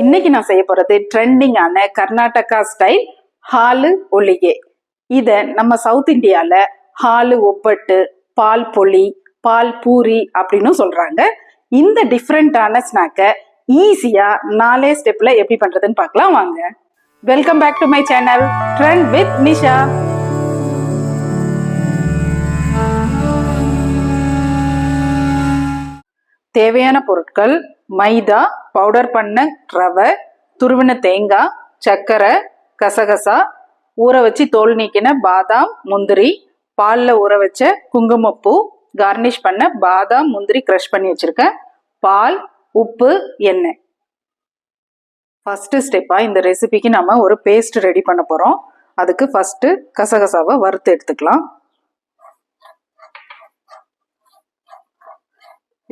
இன்னைக்கு நான் செய்ய போறது ட்ரெண்டிங்கான கர்நாடகா ஸ்டைல் ஹாலு ஒளிகே இதை நம்ம சவுத் இந்தியாவில் ஹாலு ஒப்பட்டு பால் பொலி பால் பூரி அப்படின்னு சொல்றாங்க. இந்த டிஃப்ரெண்டான ஸ்நாக்கை ஈஸியா நாலே ஸ்டெப்ல எப்படி பண்றதுன்னு பார்க்கலாம் வாங்க. Welcome back to my channel trend with Nisha தேவையான பொருட்கள் மைதா பவுடர் பண்ண ரவை துருவின தேங்காய் சர்க்கரை கசகசா ஊற வச்சு தோல் நீக்கின பாதாம் முந்திரி பாலில் ஊற வச்ச குங்குமப்பூ கார்னிஷ் பண்ண பாதாம் முந்திரி க்ரஷ் பண்ணி வச்சுருக்கேன் பால் உப்பு எண்ணெய். ஃபஸ்ட்டு ஸ்டெப்பாக இந்த ரெசிபிக்கு நம்ம ஒரு பேஸ்ட் ரெடி பண்ண போகிறோம் அதுக்கு ஃபஸ்ட்டு கசகசாவை வறுத்து எடுத்துக்கலாம்.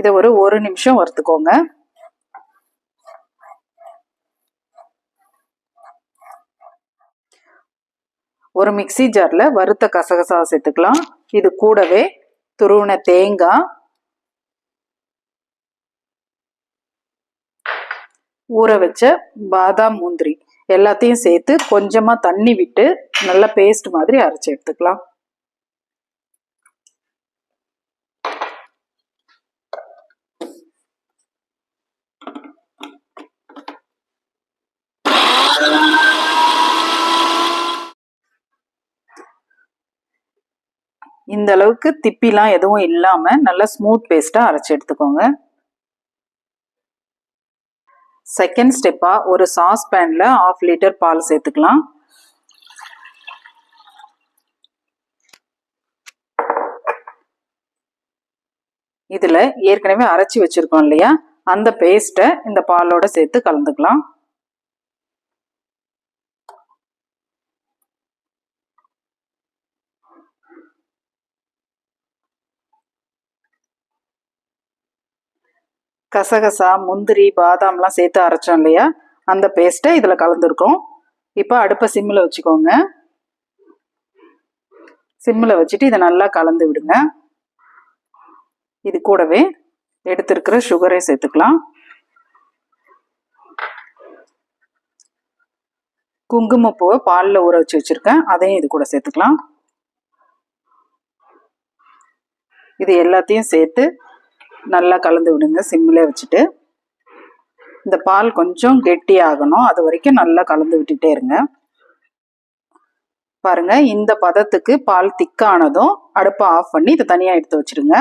இதை ஒரு ஒரு நிமிஷம் வறுத்துக்கோங்க. ஒரு மிக்சி ஜாரில் வறுத்த கசகசா சேர்த்துக்கலாம். இது கூடவே துருவின தேங்காய் ஊற வச்ச பாதாம் முந்திரி எல்லாத்தையும் சேர்த்து கொஞ்சமாக தண்ணி விட்டு நல்லா பேஸ்ட் மாதிரி அரைச்சி எடுத்துக்கலாம். இந்த அளவுக்கு திப்பிலாம் எதுவும் இல்லாமல் நல்லா ஸ்மூத் பேஸ்ட்டாக அரைச்சி எடுத்துக்கோங்க. செகண்ட் ஸ்டெப்பாக ஒரு சாஸ் பேனில் ஆஃப் லிட்டர் பால் சேர்த்துக்கலாம். இதில் ஏற்கனவே அரைச்சி வச்சுருக்கோம் இல்லையா? அந்த பேஸ்ட்டை இந்த பாலோட சேர்த்து கலந்துக்கலாம். கசகசா முந்திரி பாதாம்லாம் சேர்த்து அரைச்சோம் இல்லையா? அந்த பேஸ்ட்டை இதில் கலந்துருக்கோம். இப்போ அடுப்பை சிம்மில் வச்சுக்கோங்க. சிம்மில் வச்சுட்டு இதை நல்லா கலந்து விடுங்க. இது கூடவே எடுத்திருக்கிற சுகரை சேர்த்துக்கலாம். குங்குமப்பூவை பாலில் ஊற வச்சு வச்சுருக்கேன். அதையும் இது கூட சேர்த்துக்கலாம். இது எல்லாத்தையும் சேர்த்து நல்லா கலந்து விடுங்க சிம்மில் வச்சுட்டு. இந்த பால் கொஞ்சம் கெட்டி ஆகணும். அது வரைக்கும் நல்லா கலந்து விட்டுட்டே இருங்க. பாருங்க இந்த பதத்துக்கு பால் திக்கானதும் அடுப்பை ஆஃப் பண்ணி இதை தனியாக எடுத்து வச்சிருங்க.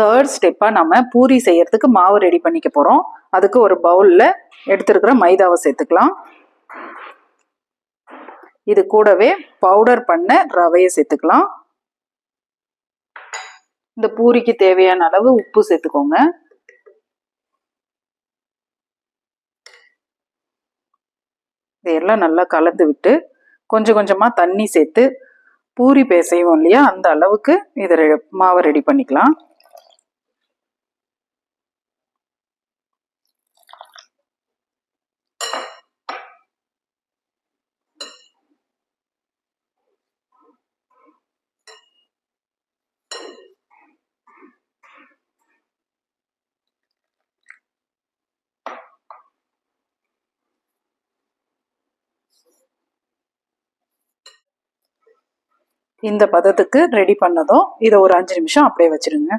தேர்ட் ஸ்டெப்பாக நம்ம பூரி செய்யறதுக்கு மாவு ரெடி பண்ணிக்க போகிறோம் அதுக்கு ஒரு பவுலில் எடுத்துருக்கிற மைதாவை சேர்த்துக்கலாம். இது கூடவே பவுடர் பண்ண ரவையை சேர்த்துக்கலாம். இந்த பூரிக்கு தேவையான அளவு உப்பு சேர்த்துக்கோங்க. இதையெல்லாம் நல்லா கலந்து விட்டு கொஞ்சம் கொஞ்சமாக தண்ணி சேர்த்து பூரி பேசையும் இல்லையா? அந்த அளவுக்கு இதை மாவை ரெடி பண்ணிக்கலாம். இந்த பதத்துக்கு ரெடி பண்ணதும் இதை ஒரு அஞ்சு நிமிஷம் அப்படியே வச்சிருங்க.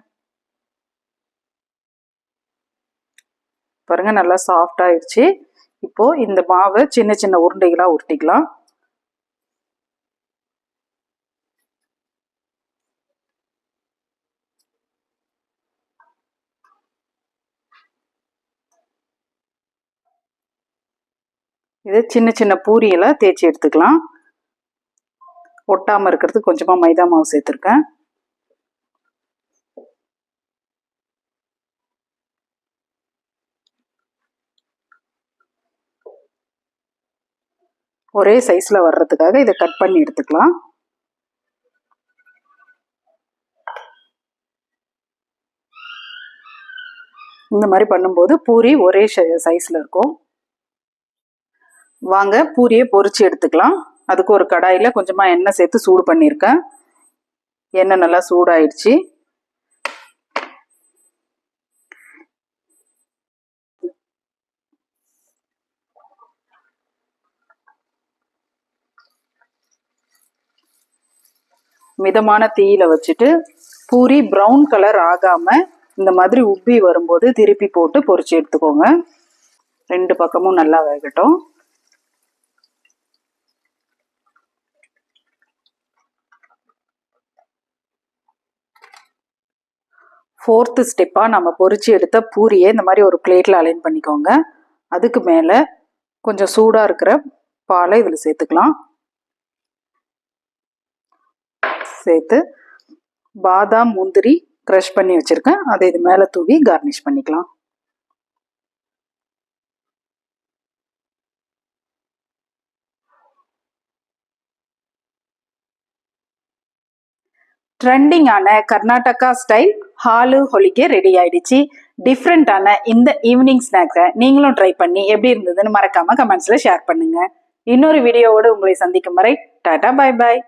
பாருங்க நல்லா சாஃப்ட் ஆயிடுச்சு இப்போ இந்த மாவை சின்ன சின்ன உருண்டைகளா உருட்டிக்கலாம். இது சின்ன சின்ன பூரியெல்லாம் தேய்ச்சி எடுத்துக்கலாம். ஒட்டாமல் இருக்கிறதுக்கு கொஞ்சமாக மைதா மாவு சேர்த்துருக்கேன். ஒரே சைஸில் வர்றதுக்காக இதை கட் பண்ணி எடுத்துக்கலாம். இந்த மாதிரி பண்ணும்போது பூரி ஒரே சைஸில் இருக்கும். வாங்க பூரியை பொறிச்சு எடுத்துக்கலாம். அதுக்கு ஒரு கடாயில் கொஞ்சமாக எண்ணெய் சேர்த்து சூடு பண்ணியிருக்கேன். எண்ணெய் நல்லா சூடாயிடுச்சு. மிதமான தீயில வச்சுட்டு பூரி ப்ரௌன் கலர் ஆகாம இந்த மாதிரி உப்பி வரும்போது திருப்பி போட்டு பொறிச்சு எடுத்துக்கோங்க. ரெண்டு பக்கமும் நல்லா வேகட்டும். ஃபோர்த்து ஸ்டெப்பாக நம்ம பொறிச்சு எடுத்த பூரியை இந்த மாதிரி ஒரு பிளேட்டில் அலைன் பண்ணிக்கோங்க. அதுக்கு மேலே கொஞ்சம் சூடாக இருக்கிற பாலை இதில் சேர்த்துக்கலாம். சேர்த்து பாதாம் முந்திரி க்ரஷ் பண்ணி வச்சுருக்கேன். அதை இது மேலே தூவி கார்னிஷ் பண்ணிக்கலாம். ட்ரெண்டிங்கான கர்நாடகா ஸ்டைல் ஹாலு ஹொலிக்கே ரெடி ஆயிடுச்சு. டிஃப்ரெண்டான இந்த ஈவினிங் ஸ்நாக்ஸை நீங்களும் ட்ரை பண்ணி எப்படி இருந்ததுன்னு மறக்காம கமெண்ட்ஸில் ஷேர் பண்ணுங்க. இன்னொரு வீடியோவோடு உங்களை சந்திக்கும் வரை டாடா பாய் பாய்